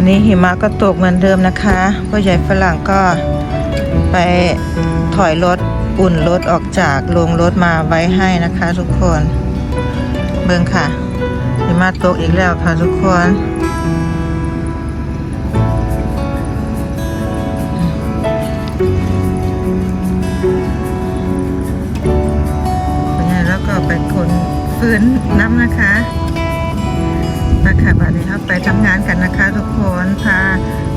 วันนี้หิมะก็ตกเหมือนเดิมนะคะพ่อใหญ่ฝรั่งก็ไปถอยรถอุ่นรถออกจากโรงรถมาไว้ให้นะคะ ทุกคน เบิ่งค่ะหิมะตกอีกแล้วค่ะทุกคนเป็นไงแล้วก็ไปคนฟื้นน้ำนะคะ ไปค่ะบัดนี้ครับไปทำงานกันนะคะ ทุกคนพา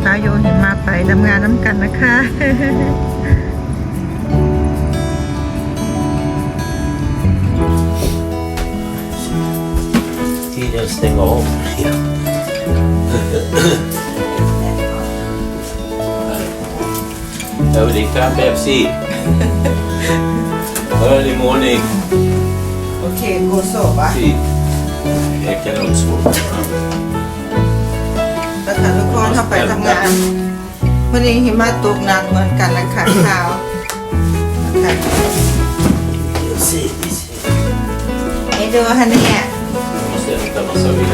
พาโยหิมาไปทำงานน้ำกันนะคะ Tiden stänga av. Ja. Överlig KFC. Early morning. โอ เคโกโซบะ See. Jag kan också. แล้วค่ะทุกคนเข้าไปทำงานวันนี้หิมะตกหนักเหมือนกันนะคะข่าวนะคะ See this. นี่ดูฮะเนี่ย Måste hämta massa vin.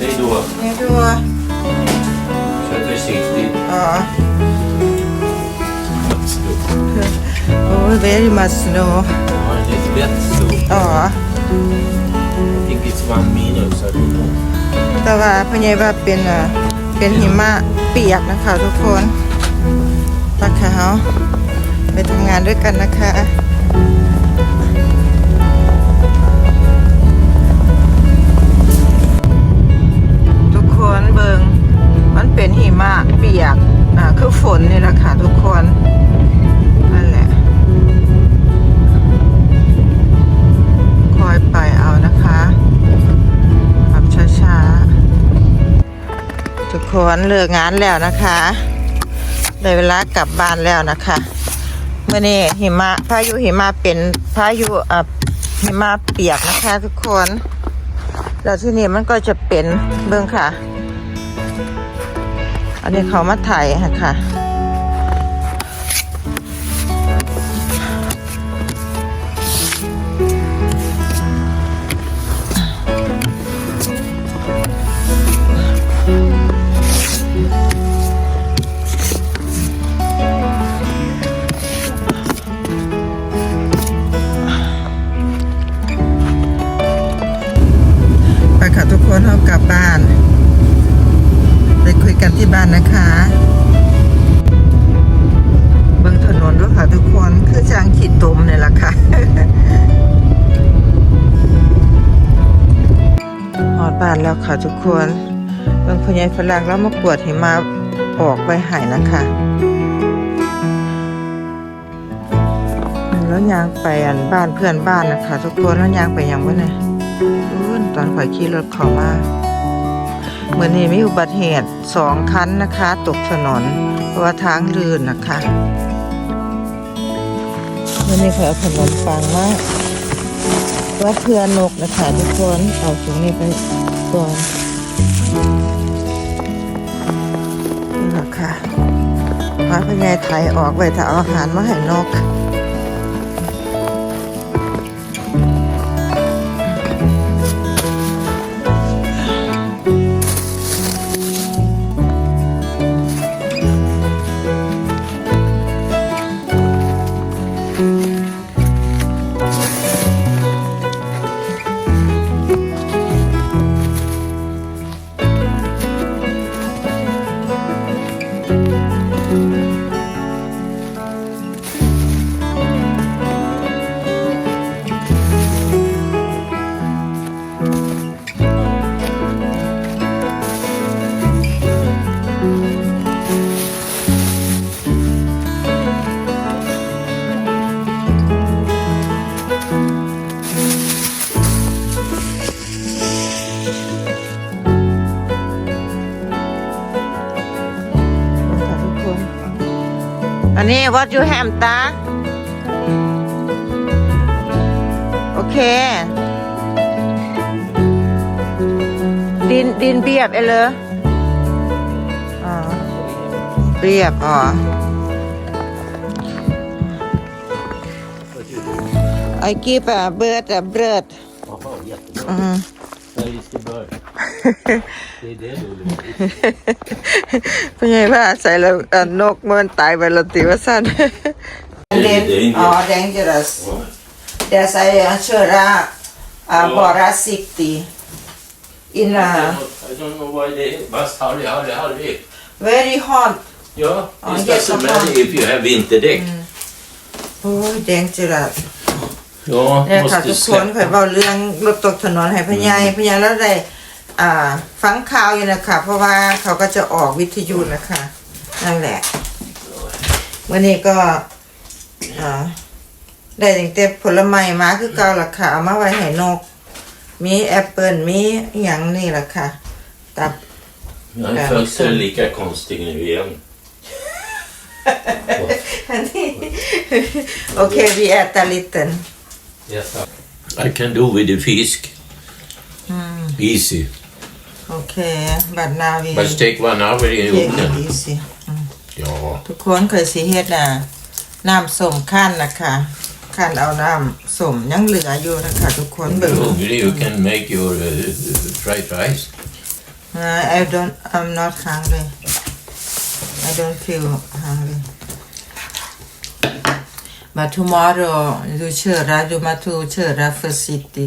Hej då. นี่ดู Kör försiktigt. อ๋อโอ้ย very much snow Ja, it's wet so อ๋อ I think it's one minus. I don't know. แต่ว่าพญายว่าเป็นอะเป็นหิมะเปียกนะคะทุกคนปะขาวไปทำงานด้วยกันนะคะทุกคนเบิงมันเป็นหิมะเปียก อ่า คือฝนนี่แหละค่ะทุกคน คนเลิกงานแล้วนะคะได้เวลากลับบ้านแล้วนะคะเมื่อนี้หิมะพายุหิมะเป็นพายุอะหิมะเปียกนะคะ ทุกคน แล้วที่นี่มันก็จะเป็นเบื้องค่ะ อันนี้เขามาถ่ายค่ะ บ้านแล้วค่ะทุกคนเบื้องพญายฝรั่งแล้วมากวดหิมาออกไปหายนะคะแล้วยางไปอันบ้านเพื่อนบ้านนะคะทุกคนแล้วยางไปยังวะเนี่ยรุ่นตอนข่อยขี่รถเข้ามาเหมือนนี้มีอุบัติเหตุสองคันนะคะ ตกถนนเพราะว่าทางลื่นนะคะเมื่อนี้ข่อยเอาขนมปังมาว่าเพื่อนนกนะคะทุกคนเอาตรงนี้ไป ก่อนนี่แหละค่ะพาพญายไทยออกไปถ้าเอาอาหารมาให้นก อันนี้ what you have ตาโอเคดินดินเบียบเอเลยอ๋อเบียบอ๋อ I give a bird a bird Jaha, jättebra. อืม Där vi ska till bird. Det är det du vill. เป็นไงว่าใส่แล้วเอ่อนกมันตายไปแล้วติว่าสั้น Det är inte- อ๋อ dangerous there's a shura uh, boracity in I a don't- I don't know why they must hurry, hurry, hurry. very hot Ja, Ja, it det är doesn't som matter fan. if you have vinterdäck. โอ้ย dangerous Ja, เนี่ยค่ะ måste ทุกคนเคย släppa. เบาเรื่องรถตกถนนให้พญายพญายแล้วได้ อ่าฟังข่าวอยู่นะคะ เพราะว่าเขาก็จะออกวิทยุนะคะ นั่นแหละวันนี้ก็อ่าได้ตั้งแต่ผลไม้มาคือเก่าล่ะค่ะเอามาไว้ให้นก มีแอปเปิลมีอหย่างนี่ล่ะค่ะตับ Jag Ja, är född så. lika konstig nu igen. อันนี้โอเค we add a little Yes, I can do with the fisk. Easy. โอเค บัดนาวี But take one hour i เค้ก ugnen. ดีสิ Ja. ทุกคนเคยสิเฮ็ดน่ะน้ำส้มขั้นนะคะขั้นเอาน้ำส้มยังเหลืออยู่นะคะ ทุกคน If เบิ่ง you're hungry, you can make your uh, fried rice. Uh, I don't I'm not hungry I don't feel hungry but tomorrow you sure you must to sure for city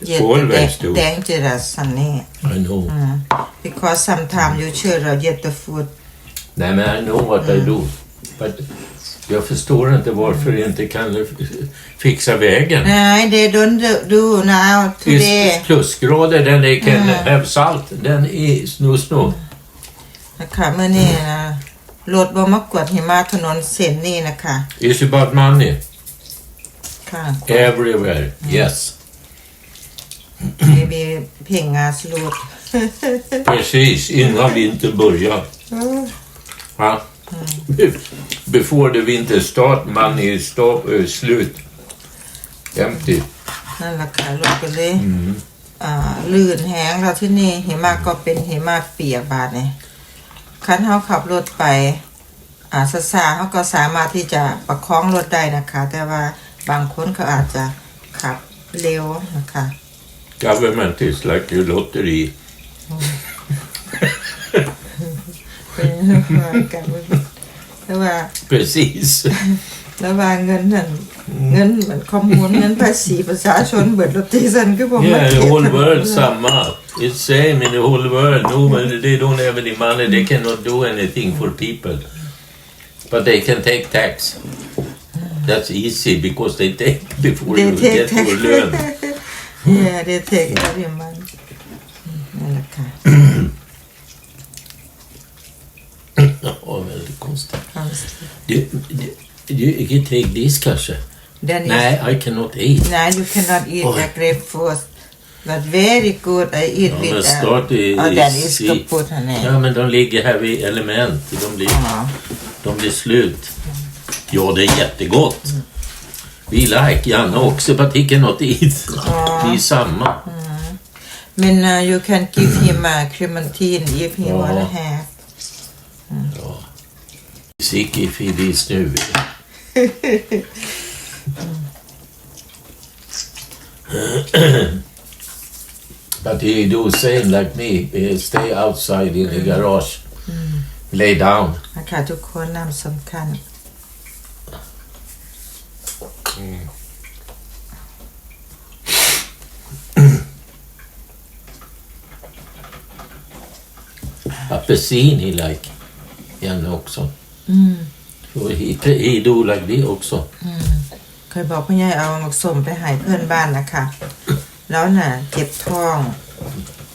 Yet Always do. dangerous Sunny I know. because sometimes you sure get the food Nej, men I know what I do. But jag förstår inte varför jag inte kan f- fixa vägen. Nej, they don't do- do now Det today är plusgrader där det kan have salt. Den är sno sno. นะคะเมื่อนี้นะรถบ่มากวดหิมะถนนเส้นนี้นะคะ It's about money. ค่ะ Everywhere. Yes. Maybe เพลงงาสลูด Precis innan vintern börjar. Va? Before the winter start, money is stop, uh, slut. Empty. นั่นแหละค่ะรถก็เลยอ่าลื่นแห้งแล้วที่นี่ หิมะก็เป็นหิมะเปียกบาดเนี่ยคันเฮาขับรถไปอ่าซาซาๆเฮาก็สามารถที่จะประคองรถได้นะคะ แต่ว่าบางคนเขาอาจจะขับเร็วนะคะ Government is like a lottery. เป็นการแต่ว่า Precis. แล้วว่าเงินนั่นเงินเหมือนข้อมูลเงินภาษีประชาชนเบิดรถตีสันคือผม Yeah, the whole world samma. It's same in the whole world. No, but they don't have any money. They cannot do anything for people. But they can take tax. That's easy because they take before They you take get tax. your löön. เนี่ยเดเทคเรียมันนั่นแหละค่ะ Ja, väldigt konstigt. ความ Du, du, du, you can take this kanske? เดน Nej, I cannot eat. Now you cannot eat Oj. the grapefruit but very good I eat Ja, with men uh, start i- oh, that is i- kaput honey Ja, men de ligger här vid element. De blir, Ja. de blir slut. Ja, det är jättegott. Vi like Janne också, but he cannot eat. Vi är samma. Men uh, you can give him a clementine if he Ja. wanna have Ja. Sick if he blir snuvig. But he do same like me. Eh, Stay outside in the garage. Lay down. นะคะทุกคนน้ำสำคัญ Apelsin he like. Janne också. So he, he do like det också. เคยบอกพ่อใหญ่เอาหมกสมไปให้เพื่อนบ้านนะคะ แล้วน่ะเจ็บท้อง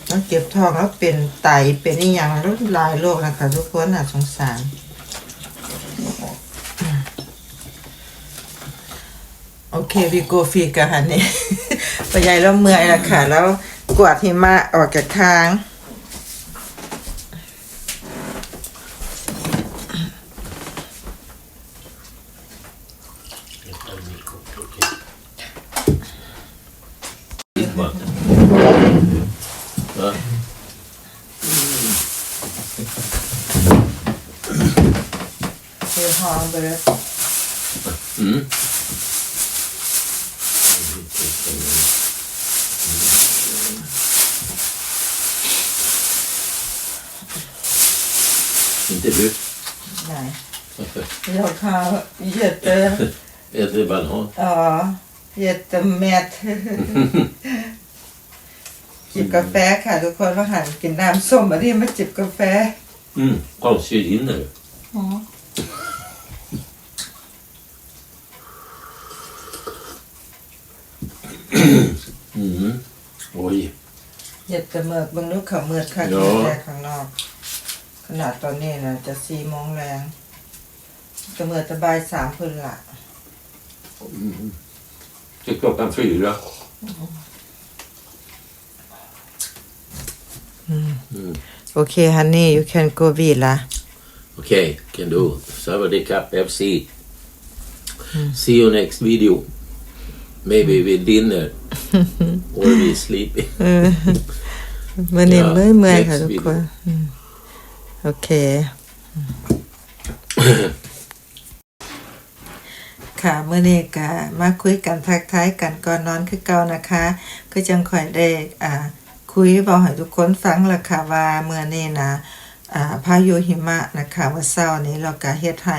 แล้วเจ็บท้องแล้วเป็นไตเป็นอีหยังแล้วหลายโรคนะคะ ทุกคนน่ะสงสาร โอเควีโกฟีกันนี่ พ่อใหญ่แล้วเมื่อยล้วค่ะ แล้วกวาดหิมะออกจากทาง har han börjat. Mm. Inte du? Nej. Varför? Jag kan jätte... Äter banan? Ja, jättemätt. จิบกาแฟค่ะทุกคนว่าหันกินน้ำส้มอันนี้มาจิบกาแฟ Mm. Avskyr inner. Ja. เย็ดแต่เมือกเบางลูกเขาเมือกค่ะเนกิอะนแรกข้างนอก ขนาดตอนนี้นะจะสี่โมงแรงจะเมือกจะบ่ายสามพื้นละ Mm. Till klockan fyra. Mm. โอเคฮันนี่ you can go be ละ Okay, can do. Savadi Cup FC. See you next video. Maybe with dinner. Or we sleep. เมื่อนี้ Yeah, เมื่อยเมื่อยค่ะ next ทุกคน video. อืมโอเค ค่ะเมื่อนี้ก็มาคุยกันทักทายกันก่อนนอนคือเก่านะคะ ก็จังค่อยได้อ่าคุยบอกให้ทุกคนฟังละค่ะว่าเมื่อนี้นะอ่าพายุหิมะนะคะเมื่อเช้านี้เราก็เฮ็ดให้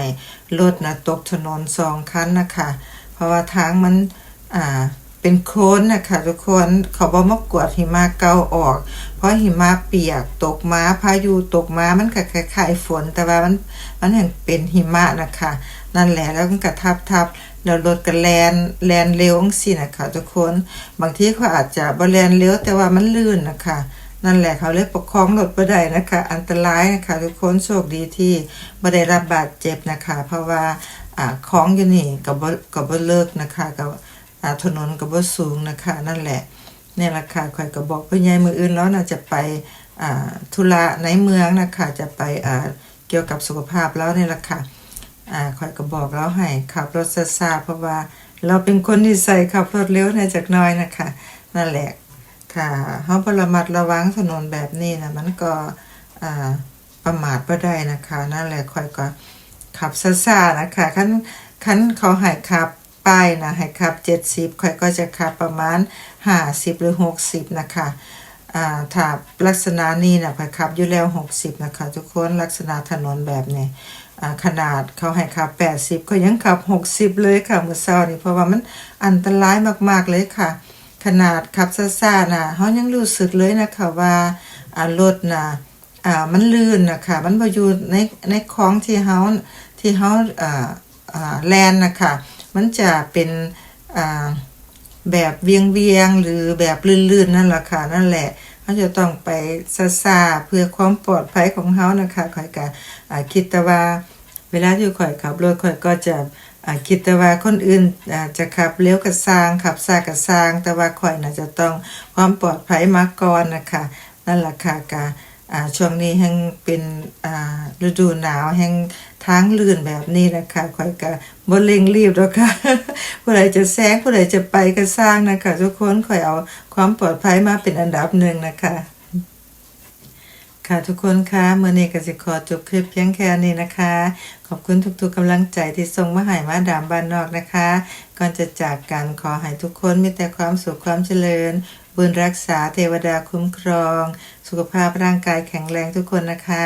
รถนะตกถนนสองคันนะคะ เพราะว่าทางมันอ่า เป็นโคลนนะคะทุกคนเขาบอกมากวดหิมะเก่าออก เพราะหิมะเปียกตกมาพายุตกมามันก็คล้ายๆฝน แต่ว่ามันมันยังเป็นหิมะนะคะ นั่นแหละแล้วมันก็ทับทับแล้วรถก็แลนแลนเร็วจังซี่นะคะทุกคนบางทีเขาอาจจะบ่แลนเร็วแต่ว่ามันลื่นนะคะ นั่นแหละเขาเลยประคองรถบ่ได้นะคะ อันตรายนะคะทุกคนโชคดีที่บ่ได้รับบาดเจ็บนะคะ เพราะว่าอ่าของอยู่นี่ก็บ่ก็บ่เลิกนะคะก็อ่า ถนนก็บ่สูงนะคะ นั่นแหละเนี่ยราคาข่อยก็บอกพ่อใหญ่มืออื่นแล้วน่าจะไปธุระในเมืองนะคะจะไปเกี่ยวกับสุขภาพแล้วเนี่ยราคาอ่าข่อยก็บอกแล้วให้ขับรถซาๆเพราะว่าเราเป็นคนที่ใส่ขับรถเร็วในจากน้อยนะคะ นั่นแหละค่ะเฮาบ่ระมัดระวังถนนแบบนี้นะมันก็ประมาทบ่ได้นะคะ นั่นแหละข่อยก็ขับซ่าๆนะคะคันคันเขาให้ขับ ป้ายนะให้ขับ 70ข่อยก็จะขับประมาณ 50 หรือ 60 นะคะอ่าถ้าลักษณะนี้นะข่อยขับอยู่แล้ว 60 นะคะ ทุกคนลักษณะถนนแบบนี้ขนาดเขาให้ขับ 80 ก็ยังขับ 60 เลยค่ะเมื่อเช้านี้เพราะว่ามันอันตรายมากๆเลยค่ะ ขนาดขับซ่าๆนะเขายังรู้สึกเลยนะคะว่ารถนะอ่ามันลื่นนะคะมันบ่อยู่ในในคลองที่เฮาที่เฮาอ่าอ่าแลนนะคะ มันจะเป็นแบบเวียงเวียงหรือแบบลื่นๆนั่นแหละค่ะนั่นแหละเขาจะต้องไปซาซาเพื่อความปลอดภัยของเขานะคะข่อยก็อ่าคิดแต่ว่าเวลาที่ข่อยขับรถข่อยก็จะคิดแต่ว่าคนอื่นจะขับเลี้ยวกับซางขับซากับซาง แต่ว่าข่อยน่ะจะต้องความปลอดภัยมาก่อนนะคะนั่นแหละค่ะกะอ่าช่วงนี้แห่งเป็นฤดูหนาวแห่ง ทางลื่นแบบนี้นะคะข่อยก็บ่เร่งรีบหรอกค่ะผู้ใดจะแซงผู้ใดจะไปก็สร้างนะคะทุกคนข่อยเอาความปลอดภัยมาเป็นอันดับหนึ่งนะคะค่ะทุกคนคะเมื่อนี้ก็สิขอจบคลิปเพียงแค่นี้นะคะ ขอบคุณทุกๆกำลังใจที่ส่งมาให้มาดามบ้านนอกนะคะ ก่อนจะจากกันขอให้ทุกคนมีแต่ความสุขความเจริญ บุญรักษาเทวดาคุ้มครอง สุขภาพร่างกายแข็งแรงทุกคนนะคะ